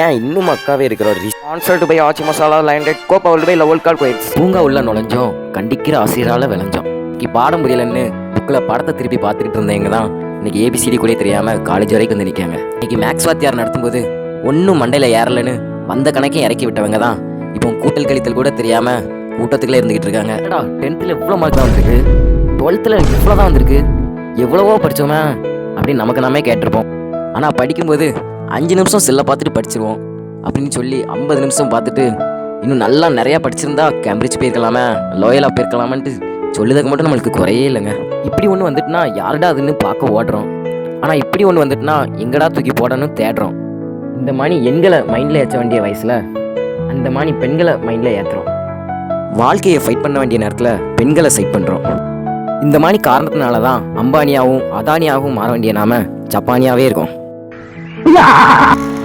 ஏன் இன்னும் அக்காவே இருக்கிறார்? ஸ்பான்சர்டு பை ஆச்சி மசாலா லைண்டட் கோ பவர்டு பை லெவல் கால் கோயிட்ஸ் பூங்கா உள்ள நுழைஞ்சோம். கண்டிக்கிற ஆசிரியரால் விளைஞ்சோம். இன்னைக்கு பாடம் புரியலன்னு புக்கில் படத்தை திருப்பி பார்த்துக்கிட்டு இருந்தேங்க தான் இன்னைக்கு ஏபிசிடி கூட தெரியாமல் காலேஜ் வரைக்கும் வந்து நிற்காங்க இன்னைக்கு மேக்ஸ் வாத்தியார் நடத்தும்போது ஒன்றும் மண்டையில் ஏறலன்னு வந்த கணக்கையும் இறக்கி விட்டவங்க தான் இப்போ கூட்டல் கழித்தல் கூட தெரியாமல் கூட்டத்துக்குள்ளே இருந்துக்கிட்டு இருக்காங்க. ஏடா டென்த்தில் இவ்வளோ மார்க் தான் வந்திருக்கு? டுவெல்த்தில் இவ்வளோ தான் வந்திருக்கு? எவ்வளவோ படித்தோமே அப்படின்னு நமக்கு நாமே கேட்டிருப்போம். ஆனால் படிக்கும்போது அஞ்சு நிமிஷம் செல்லை பார்த்துட்டு படிச்சிருவோம் அப்படின்னு சொல்லி ஐம்பது நிமிஷம் பார்த்துட்டு இன்னும் நல்லா நிறையா படிச்சிருந்தா கேம்பிரிட்ஜ் போயிருக்கலாமே லோயலாக போயிருக்கலாமான்ட்டு சொல்லுறதுக்கு மட்டும் நம்மளுக்கு குறையே இல்லைங்க. இப்படி ஒன்று வந்துட்டுனா யாருடா அதுன்னு பார்க்க ஓடுறோம். ஆனால் இப்படி ஒன்று வந்துட்டுனா எங்கடா தூக்கி போடணும்னு தேடுறோம். இந்த மாதிரி எண்களை மைண்டில் ஏற்ற வேண்டிய வயசில் அந்த மாதிரி பெண்களை மைண்டில் ஏற்றுறோம் வாழ்க்கையை ஃபைட் பண்ண வேண்டிய நேரத்தில் பெண்களை சைட் பண்ணுறோம் இந்த மாதிரி காரணத்தினால தான் அம்பானியாகவும் அதானியாகவும் மாற வேண்டிய நாம ஜப்பானியாகவே இருக்கோம். 呀。